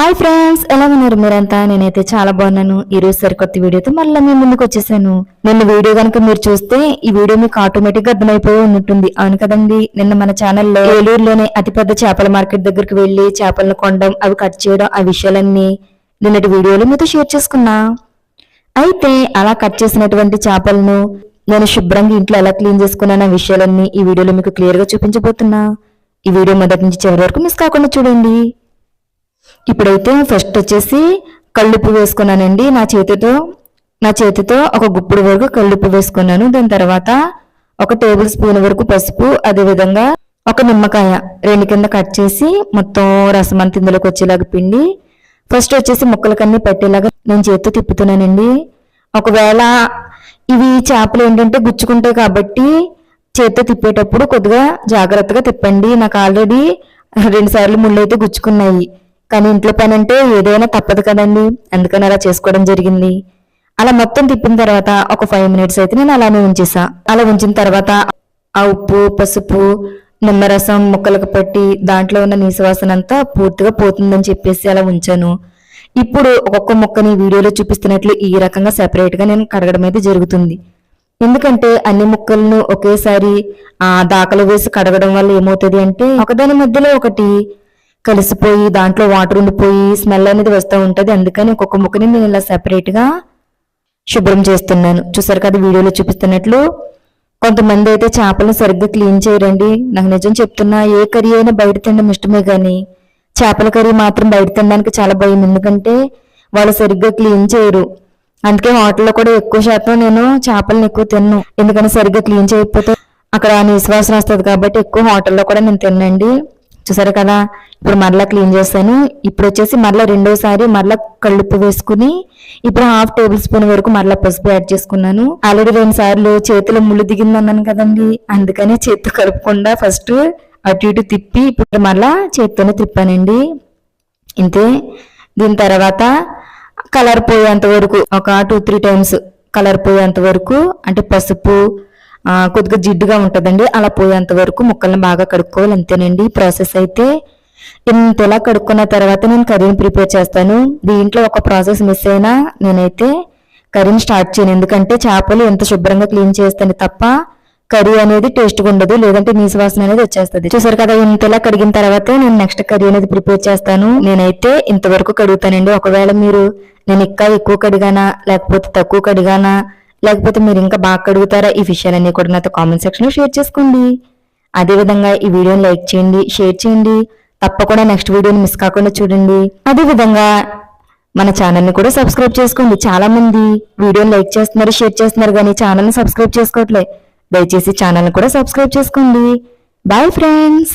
Hi friends ఎలా ఉన్నారు మీరంతా? నేనైతే చాలా బాగున్నాను. ఈ రోజు సరికొత్త వీడియోతో మళ్ళీ మీ ముందుకు వచ్చేసాను. నిన్న వీడియో కనుక మీరు చూస్తే ఈ వీడియో మీకు ఆటోమేటిక్గా అర్థమైపోయి ఉన్నట్టుంది అవును కదండి? నిన్న మన ఛానల్లో ఏలూరులోనే అతిపెద్ద చేపల మార్కెట్ దగ్గరికి వెళ్ళి చేపలను కొనడం అవి కట్ చేయడం ఆ విషయాలన్నీ నిన్నటి వీడియోలో మీతో షేర్ చేసుకున్నా. అయితే అలా కట్ చేసినటువంటి చేపలను నేను శుభ్రంగా ఇంట్లో ఎలా క్లీన్ చేసుకున్నాను ఆ విషయాలన్నీ ఈ వీడియోలో మీకు క్లియర్గా చూపించబోతున్నా. ఈ వీడియో మొదటి నుంచి చివరి వరకు మిస్ కాకుండా చూడండి. ఇప్పుడైతే ఫస్ట్ వచ్చేసి కళ్ళుప్పు వేసుకున్నానండి. నా చేతితో నా చేతితో ఒక గుప్పుడు వరకు కళ్ళుప్పు వేసుకున్నాను. దాని తర్వాత ఒక టేబుల్ స్పూన్ వరకు పసుపు అదే విధంగా ఒక నిమ్మకాయ రెండు కింద కట్ చేసి మొత్తం రసం అంత ఇందులోకి వచ్చేలాగా పిండి ఫస్ట్ వచ్చేసి ముక్కలకన్నీ పెట్టేలాగా నేను చేతితో తిప్పుతున్నానండి. ఒకవేళ ఇవి చేపలు ఏంటంటే గుచ్చుకుంటాయి కాబట్టి చేతితో తిప్పేటప్పుడు కొద్దిగా జాగ్రత్తగా తిప్పండి. నాకు ఆల్రెడీ రెండు సార్లు ముళ్ళు అయితే గుచ్చుకున్నాయి. కానీ ఇంట్లో పని అంటే ఏదైనా తప్పదు కదండి. అందుకని అలా చేసుకోవడం జరిగింది. అలా మొత్తం తిప్పిన తర్వాత ఒక ఫైవ్ మినిట్స్ అయితే నేను అలానే ఉంచేసా. అలా ఉంచిన తర్వాత ఆ ఉప్పు పసుపు నిమ్మరసం ముక్కలకు పట్టి దాంట్లో ఉన్న నీసువాసన అంతా పూర్తిగా పోతుందని చెప్పేసి అలా ఉంచాను. ఇప్పుడు ఒక్కొక్క ముక్కని వీడియోలో చూపిస్తున్నట్లు ఈ రకంగా సెపరేట్గా నేను కడగడం అయితే జరుగుతుంది. ఎందుకంటే అన్ని ముక్కలను ఒకేసారి ఆ దాకలు వేసి కడగడం వల్ల ఏమవుతుంది అంటే ఒకదాని మధ్యలో ఒకటి కలిసిపోయి దాంట్లో వాటర్ ఉండిపోయి స్మెల్ అనేది వస్తూ ఉంటుంది. అందుకని ఒక్కొక్క ముక్కని నేను ఇలా సెపరేట్గా శుభ్రం చేస్తున్నాను. చూసారు కదా వీడియోలో చూపిస్తున్నట్లు. కొంతమంది అయితే చేపలను సరిగ్గా క్లీన్ చేయరండి. నాకు నిజం చెప్తున్నా ఏ కర్రీ అయినా బయట తినడం ఇష్టమే కానీ చేపల కర్రీ మాత్రం బయట తినడానికి చాలా భయం. ఎందుకంటే వాళ్ళు సరిగ్గా క్లీన్ చేయరు. అందుకే హోటల్లో కూడా ఎక్కువ శాతం నేను చేపలను ఎక్కువ తిన్ను. ఎందుకంటే సరిగ్గా క్లీన్ చేయకపోతే అక్కడ నిశ్వాసం వస్తుంది కాబట్టి ఎక్కువ హోటల్లో కూడా నేను తిన్నండి. చూసారు కదా? ఇప్పుడు మరలా క్లీన్ చేస్తాను. ఇప్పుడు వచ్చేసి మరలా రెండోసారి మరలా కళ్ళుప్పు వేసుకుని ఇప్పుడు హాఫ్ టేబుల్ స్పూన్ వరకు మరలా పసుపు యాడ్ చేసుకున్నాను. ఆల్రెడీ రెండు సార్లు చేతిలో ముళ్ళు దిగింది అన్నాను కదండి. అందుకని చేతితో కలుపుకుండా ఫస్ట్ అటు ఇటు తిప్పి ఇప్పుడు మరలా చేతితోనే తిప్పానండి. ఇంతే. దీని తర్వాత కలర్ పోయేంత వరకు ఒక టూ త్రీ టైమ్స్ కలర్ పోయేంత వరకు అంటే పసుపు కొద్దిగా జిడ్డుగా ఉంటుందండి. అలా పోయేంత వరకు ముక్కల్ని బాగా కడుక్కోవాలి అంతేనండి. ప్రాసెస్ అయితే ఇంతలా కడుక్కున్న తర్వాత నేను కర్రీని ప్రిపేర్ చేస్తాను. దీంట్లో ఒక ప్రాసెస్ మిస్ అయినా నేనైతే కర్రీని స్టార్ట్ చేయను. ఎందుకంటే చేపలు ఎంత శుభ్రంగా క్లీన్ చేస్తాను తప్ప కర్రీ అనేది టేస్ట్గా ఉండదు. లేదంటే నీసు వాసన అనేది వచ్చేస్తుంది. చూసారు కదా ఇంతలా కడిగిన తర్వాత నేను నెక్స్ట్ కర్రీ అనేది ప్రిపేర్ చేస్తాను. నేనైతే ఇంతవరకు కడుగుతానండి. ఒకవేళ మీరు నేను ఇంకా ఎక్కువ కడిగానా లేకపోతే తక్కువ కడిగానా లేకపోతే మీరు ఇంకా బాగా కడుగుతారా ఈ విషయాలన్నీ కూడా నాతో కామెంట్ సెక్షన్లో షేర్ చేసుకోండి. అదే విధంగా ఈ వీడియోని లైక్ చేయండి షేర్ చేయండి. తప్పకుండా నెక్స్ట్ వీడియోని మిస్ కాకుండా చూడండి. అదే విధంగా మన ఛానల్ని కూడా సబ్స్క్రైబ్ చేసుకోండి. చాలా మంది వీడియోని లైక్ చేస్తున్నారు షేర్ చేస్తున్నారు కానీ ఛానల్ని సబ్స్క్రైబ్ చేసుకోవట్లే. దయచేసి ఛానల్ని కూడా సబ్స్క్రైబ్ చేసుకోండి. Bye friends